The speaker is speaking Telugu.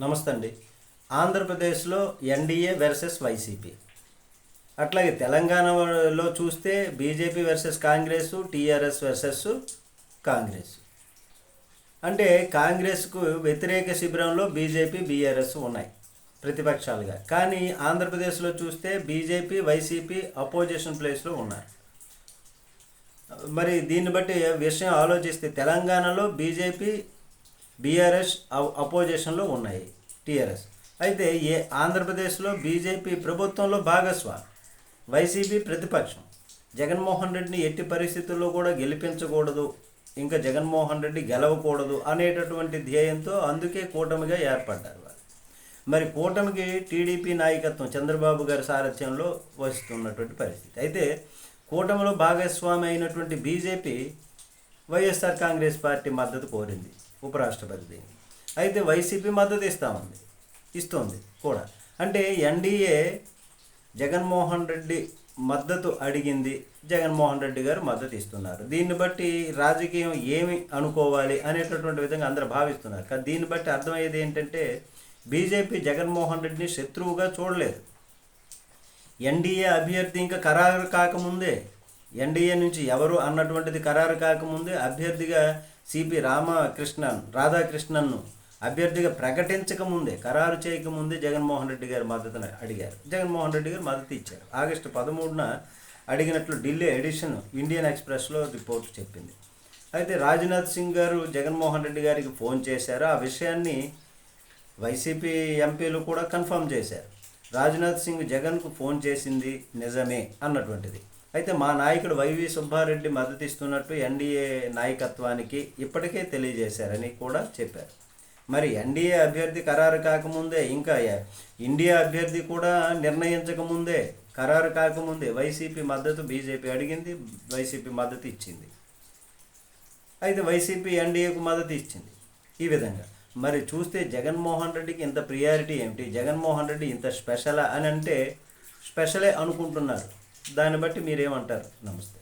నమస్తే అండి ఆంధ్రప్రదేశ్లో ఎన్డీఏ వర్సెస్ వైసీపీ. అట్లాగే తెలంగాణలో చూస్తే BJP versus Congress TRS versus Congress. అంటే కాంగ్రెస్కు వ్యతిరేక శిబిరంలో బీజేపీ బీఆర్ఎస్ ఉన్నాయి ప్రతిపక్షాలుగా. కానీ ఆంధ్రప్రదేశ్లో చూస్తే బీజేపీ వైసీపీ అపోజిషన్ ప్లేస్లో ఉన్నారు. మరి దీన్ని బట్టి విషయం ఆలోచిస్తే తెలంగాణలో బీజేపీ బీఆర్ఎస్ అపోజిషన్లో ఉన్నాయి టీఆర్ఎస్. అయితే ఏ ఆంధ్రప్రదేశ్లో బీజేపీ ప్రభుత్వంలో భాగస్వామి వైసీపీ ప్రతిపక్షం? జగన్మోహన్ రెడ్డిని ఎట్టి పరిస్థితుల్లో కూడా గెలిపించకూడదు ఇంకా జగన్మోహన్ రెడ్డి గెలవకూడదు అనేటటువంటి ధ్యేయంతో అందుకే కూటమిగా ఏర్పడ్డారు వారు. మరి కూటమికి టీడీపీ నాయకత్వం చంద్రబాబు గారి సారథ్యంలో వస్తున్నటువంటి పరిస్థితి. అయితే కూటమిలో భాగస్వామి అయినటువంటి బీజేపీ వైఎస్ఆర్ కాంగ్రెస్ పార్టీ మద్దతు కోరింది. ఉపరాష్ట్రపతి అయితే వైసీపీ మద్దతు ఇస్తా ఉంది ఇస్తుంది కూడా. అంటే ఎన్డీఏ జగన్మోహన్ రెడ్డి మద్దతు అడిగింది. జగన్మోహన్ రెడ్డి గారు మద్దతు ఇస్తున్నారు. దీన్ని బట్టి రాజకీయం ఏమి అనుకోవాలి అనేటటువంటి విధంగా అందరూ భావిస్తున్నారు. కానీ దీన్ని బట్టి అర్థమయ్యేది ఏంటంటే బీజేపీ జగన్మోహన్ రెడ్డిని శత్రువుగా చూడలేదు. ఎన్డీఏ అభ్యర్థి ఇంకా ఖరారు కాకముందే ఎన్డీఏ నుంచి ఎవరు అన్నటువంటిది ఖరారు కాకముందే అభ్యర్థిగా సిపి రామకృష్ణన్ రాధాకృష్ణన్ను అభ్యర్థిగా ప్రకటించకముందే ఖరారు చేయకముందే జగన్మోహన్ రెడ్డి గారు మద్దతును అడిగారు. జగన్మోహన్ రెడ్డి గారు మద్దతు ఇచ్చారు. ఆగస్టు పదమూడున అడిగినట్లు ఢిల్లీ ఎడిషన్ ఇండియన్ ఎక్స్ప్రెస్లో రిపోర్ట్ చెప్పింది. అయితే రాజ్నాథ్ సింగ్ గారు జగన్మోహన్ రెడ్డి గారికి ఫోన్ చేశారు. ఆ విషయాన్ని వైసీపీ ఎంపీలు కూడా కన్ఫర్మ్ చేశారు. రాజ్నాథ్ సింగ్ జగన్కు ఫోన్ చేసింది నిజమే అన్నటువంటిది. అయితే మా నాయకుడు వైవి సుబ్బారెడ్డి మద్దతు ఇస్తున్నట్టు ఎన్డీఏ నాయకత్వానికి ఇప్పటికే తెలియజేశారని కూడా చెప్పారు. మరి ఎన్డీఏ అభ్యర్థి ఖరారు కాకముందే ఇంకా ఇండియా అభ్యర్థి కూడా నిర్ణయించకముందే ఖరారు కాకముందే వైసీపీ మద్దతు బీజేపీ అడిగింది వైసీపీ మద్దతు ఇచ్చింది. అయితే వైసీపీ ఎన్డీఏకు మద్దతు ఇచ్చింది ఈ విధంగా. మరి చూస్తే జగన్మోహన్ రెడ్డికి ఇంత ప్రియారిటీ ఏమిటి? జగన్మోహన్ రెడ్డి ఇంత స్పెషలా అని అంటే స్పెషలే అనుకుంటున్నారు. దాన్ని బట్టి మీరేమంటారు? నమస్తే.